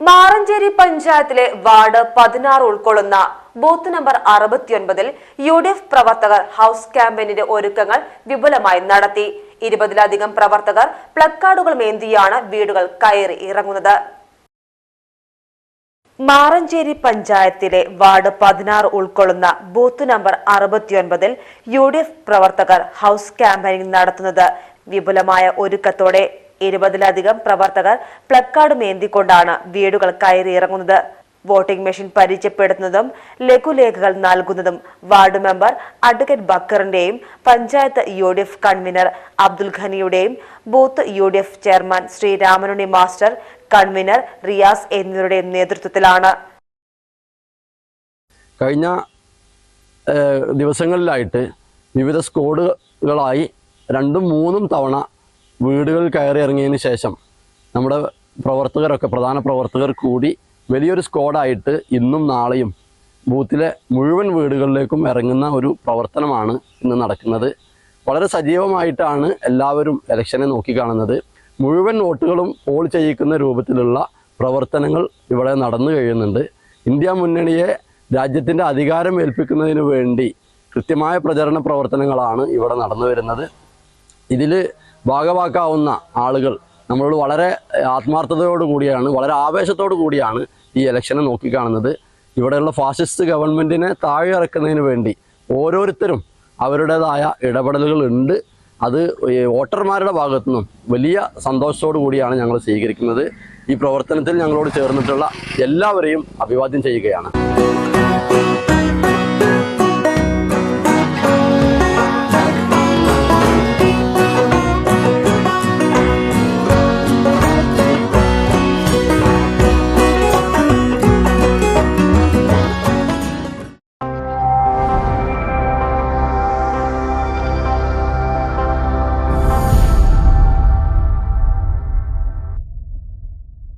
മാറഞ്ചേരി പഞ്ചായത്തിലെ വാർഡ് പതിനാറ് ഉൾക്കൊള്ളുന്ന ബൂത്ത് നമ്പർ അറുപത്തിയൊൻപതിൽ യു ഡി എഫ് പ്രവർത്തകർ ഹൗസ് ക്യാമ്പയിനിന്റെ ഒരുക്കങ്ങൾ വിപുലമായി നടത്തി. ഇരുപതിലധികം പ്രവർത്തകർ പ്ലക്കാർഡുകൾ മേന്തിയാണ് വീടുകൾ കയറി ഇറങ്ങുന്നത്. മാറഞ്ചേരി പഞ്ചായത്തിലെ വാർഡ് പതിനാറ് ഉൾക്കൊള്ളുന്ന ബൂത്ത് നമ്പർ അറുപത്തിയൊൻപതിൽ യു ഡി എഫ് പ്രവർത്തകർ ഹൗസ് ക്യാമ്പയിനിങ് നടത്തുന്നത് വിപുലമായ ഒരുക്കത്തോടെ ഇരുപതിലധികം പ്രവർത്തകർ പ്ലക്കാർഡ് മേന്തിക്കൊണ്ടാണ് വീടുകൾ കയറി ഇറങ്ങുന്നത് വോട്ടിംഗ് മെഷീൻ പരിചയപ്പെടുത്തുന്നതും ലഘുലേഖകൾ നൽകുന്നതും ward member advocate ബക്കറിന്റെയും panchayat U D F convener Abdul ഖനിയുടെയും booth U D F chairman Shri Ramanunni master convener Riyas എന്നിവരുടെയും നേതൃത്വത്തിലാണ്. കഴിഞ്ഞ ദിവസങ്ങളിലായിട്ട് വിവിധ സ്ക്വാഡുകളായി രണ്ടും മൂന്നും തവണ വീടുകളിൽ കയറി ഇറങ്ങിയതിന് ശേഷം നമ്മുടെ പ്രവർത്തകരൊക്കെ പ്രധാന പ്രവർത്തകർ കൂടി വലിയൊരു സ്ക്വാഡായിട്ട് ഇന്നും നാളെയും ബൂത്തിലെ മുഴുവൻ വീടുകളിലേക്കും ഇറങ്ങുന്ന ഒരു പ്രവർത്തനമാണ് ഇന്ന് നടക്കുന്നത്. വളരെ സജീവമായിട്ടാണ് എല്ലാവരും ഇലക്ഷനെ നോക്കിക്കാണുന്നത് മുഴുവൻ വോട്ടുകളും പോൾ ചെയ്യിക്കുന്ന രൂപത്തിലുള്ള പ്രവർത്തനങ്ങൾ ഇവിടെ നടന്നു കഴിയുന്നുണ്ട്. ഇന്ത്യ മുന്നണിയെ രാജ്യത്തിന്റെ അധികാരം ഏൽപ്പിക്കുന്നതിന് വേണ്ടി കൃത്യമായ പ്രചരണ പ്രവർത്തനങ്ങളാണ് ഇവിടെ നടന്നു വരുന്നത്. ഇതിൽ ഭാഗവാക്കാവുന്ന ആളുകൾ നമ്മളോട് വളരെ ആത്മാർത്ഥതയോട് കൂടിയാണ് വളരെ ആവേശത്തോടു കൂടിയാണ് ഈ ഇലക്ഷനെ നോക്കിക്കാണുന്നത്. ഇവിടെയുള്ള ഫാസിസ്റ്റ് ഗവൺമെന്റിനെ താഴെ ഇറക്കുന്നതിന് വേണ്ടി ഓരോരുത്തരും അവരുടേതായ ഇടപെടലുകൾ ഉണ്ട്. അത് വോട്ടർമാരുടെ ഭാഗത്തുനിന്നും വലിയ സന്തോഷത്തോടു കൂടിയാണ് ഞങ്ങൾ സ്വീകരിക്കുന്നത്. ഈ പ്രവർത്തനത്തിൽ ഞങ്ങളോട് ചേർന്നിട്ടുള്ള എല്ലാവരെയും അഭിവാദ്യം ചെയ്യുകയാണ്.